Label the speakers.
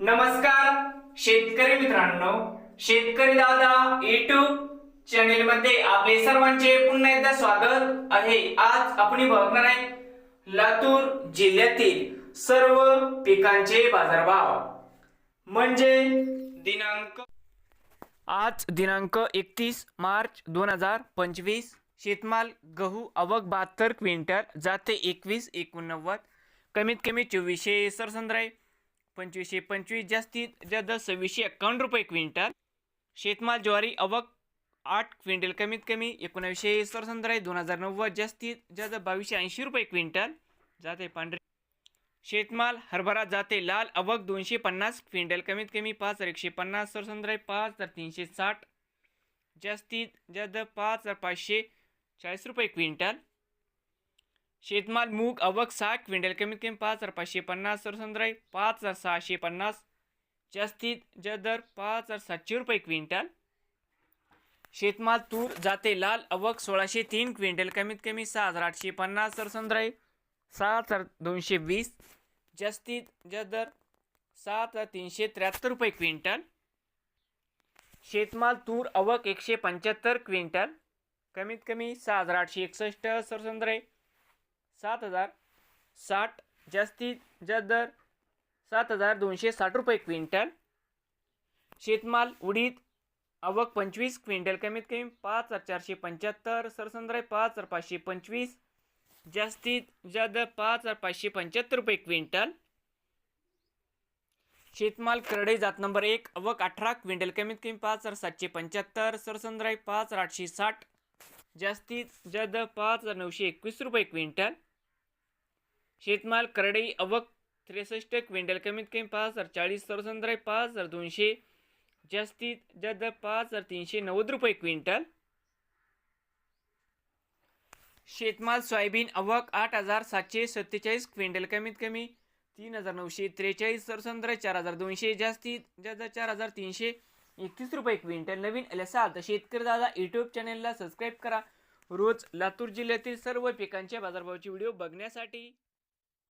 Speaker 1: नमस्कार शेतकरी मित्रांनो. शेतकरी दादा युट्यूब चॅनेल मध्ये आपले सर्वांचे पुन्हा एकदा स्वागत आहे. आज आपण बघणार आहे लातूर जिल्ह्यातील सर्व पिकांचे बाजारभाव. म्हणजे दिनांक आज दिनांक एकतीस मार्च दोन हजार पंचवीस. शेतमाल गहू आवक बहात्तर क्विंटल जाते एकवीस एकोणनव्वद. कमीत कमी चोवीसशे सरसंद्राई पंचवीसशे पंचवीस जास्तीत जास्त सव्वीसशे एक्कावन्न रुपये क्विंटल. शेतमाल ज्वारी अवक आठ क्विंटल कमीत कमी एकोणावीसशे सरसंद्राय दोन हजार नव्वद जास्तीत जास्त बावीसशे ऐंशी रुपये क्विंटल जाते पांढरे. शेतमाल हरभरा जाते लाल अवक दोनशे पन्नास क्विंटल कमीत कमी पाच हजार एकशे पन्नास सरसंद्राय पाच हजार तीनशे साठ. जास्तीत जास्त पाच हजार पाचशे चाळीस रुपये क्विंटल. शेतमाल मूग अवक सहा क्विंटल कमीत कमी पाच हजार पाचशे पन्नास सरसंद्राय पाच हजार सहाशे पन्नास. जास्तीत जास्त दर पाच हजार सातशे रुपये क्विंटल. शेतमाल तूर जाते लाल अवक सोळाशे तीन क्विंटल कमीत कमी सहा हजार आठशे पन्नास सरसंद्राय सात हजार दोनशे वीस. जास्तीत जदर दर सात हजार तीनशे त्र्याहत्तर रुपये क्विंटल. शेतमाल तूर अवक एकशे पंच्याहत्तर क्विंटल. कमीत कमी सहा हजार आठशे एकसष्ट सरसंद्रे सात हजार साठ जास्तीत जास्त दर सात हजार दोनशे साठ रुपये क्विंटल. शेतमाल उडीद अवक पंचवीस क्विंटल कमीत कमी पाच हजार चारशे पंच्याहत्तर सरसंद्रे पाच हजार पाचशे पंचवीस जास्तीत जास्त पाच हजार पाचशे पंच्याहत्तर रुपये क्विंटल. शेतमाल करडे जात नंबर एक अवक अठरा क्विंटल कमीत कमी पाच हजार सातशे पंच्याहत्तर सरसंद्राई पाच हजार आठशे साठ जास्तीत जास्त पाच हजार नऊशे एकवीस रुपये क्विंटल. शेतमाल करडई अवक त्रेसष्ट क्विंटल कमीत कमी पाच हजार चाळीस सरसंद्राई पाच हजार दोनशे जास्तीत जास्त पाच हजार तीनशे नव्वद रुपये क्विंटल. शेतमाल सोयाबीन अवक आठ हजार सातशे सत्तेचाळीस क्विंटल कमीत कमी तीन हजार नऊशे त्रेचाळीस सरसंद्र चार हजार दोनशे जास्तीत जास्त चार हजार तीनशे एकतीस रुपये क्विंटल. नवीन आले असाल तर शेतकरी दादा यूट्यूब चॅनेलला सबस्क्राईब करा. रोज लातूर जिल्ह्यातील सर्व पिकांच्या बाजारभावाची व्हिडिओ बघण्यासाठी